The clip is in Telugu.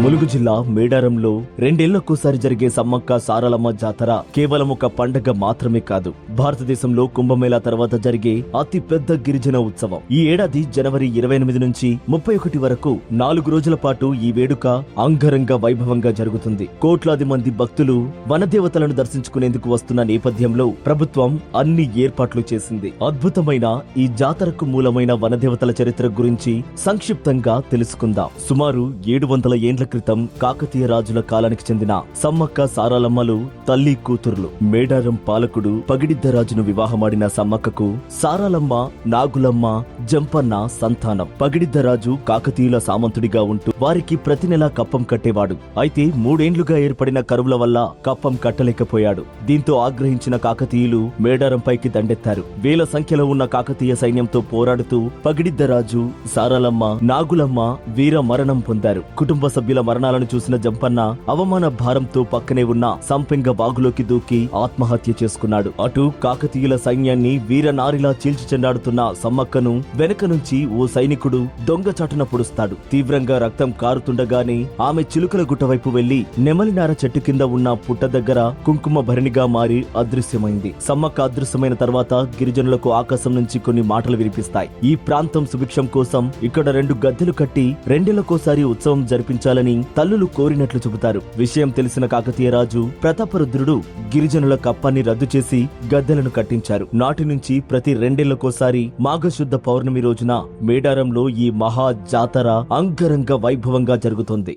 ములుగు జిల్లా మేడారంలో రెండేళ్ళకోసారి జరిగే సమ్మక్క సారలమ్మ జాతర కేవలం ఒక పండగ మాత్రమే కాదు. భారతదేశంలో కుంభమేళా తర్వాత జరిగే అతి పెద్ద గిరిజన ఉత్సవం. ఈ ఏడాది జనవరి ఇరవై ఎనిమిది నుంచి ముప్పై ఒకటి వరకు నాలుగు రోజుల పాటు ఈ వేడుక అంగరంగ వైభవంగా జరుగుతుంది. కోట్లాది మంది భక్తులు వనదేవతలను దర్శించుకునేందుకు వస్తున్న నేపథ్యంలో ప్రభుత్వం అన్ని ఏర్పాట్లు చేసింది. అద్భుతమైన ఈ జాతరకు మూలమైన వనదేవతల చరిత్ర గురించి సంక్షిప్తంగా తెలుసుకుందాం. సుమారు ఏడు వందల ఏండ్ల క్రితం కాకతీయ రాజుల కాలానికి చెందిన సమ్మక్క సారాలమ్మలు తల్లి కూతురులు. మేడారం పాలకుడు పగిడిద్దరాజును వివాహమాడిన సమ్మక్కకు సారాలమ్మ నాగులమ్మ జంపన్న సంతానం. పగిడిద్దరాజు కాకతీయుల సామంతుడిగా ఉంటూ వారికి ప్రతి నెలా కప్పం కట్టేవాడు. అయితే మూడేండ్లుగా ఏర్పడిన కరువుల వల్ల కప్పం కట్టలేకపోయాడు. దీంతో ఆగ్రహించిన కాకతీయులు మేడారంపైకి దండెత్తారు. వేల సంఖ్యలో ఉన్న కాకతీయ సైన్యంతో పోరాడుతూ పగిడిద్దరాజు సారాలమ్మ నాగులమ్మ వీర మరణం పొందారు. కుటుంబ సభ్యుల మరణాలను చూసిన జంపన్న అవమాన భారంతో పక్కనే ఉన్న సంపెంగ బాగులోకి దూకి ఆత్మహత్య చేసుకున్నాడు. అటు కాకతీయుల సైన్యాన్ని వీర నారిలా చీల్చి చెండాడుతున్న సమ్మక్కను వెనక నుంచి ఓ సైనికుడు దొంగచాటున పొడుస్తాడు. తీవ్రంగా రక్తం కారుతుండగానే ఆమె చిలుకల గుట్ట వైపు వెళ్ళి నెమలినార చెట్టు కింద ఉన్న పుట్ట దగ్గర కుంకుమ భరణిగా మారి అదృశ్యమైంది. సమ్మక్క అదృశ్యమైన తర్వాత గిరిజనులకు ఆకాశం నుంచి కొన్ని మాటలు వినిపిస్తాయి. ఈ ప్రాంతం సుభిక్షం కోసం ఇక్కడ రెండు గద్దెలు కట్టి రెండేళ్ళకోసారి ఉత్సవం జరిపించాలని తల్లులు కోరినట్లు చెబుతారు. విషయం తెలిసిన కాకతీయ రాజు ప్రతాపరుద్రుడు గిరిజనుల కప్పాన్ని రద్దు చేసి గద్దెలను కట్టించారు. నాటి నుంచి ప్రతి రెండేళ్ళకోసారి మాఘశుద్ధ పౌర్ణమి రోజున మేడారంలో ఈ మహా జాతర అంగరంగ వైభవంగా జరుగుతుంది.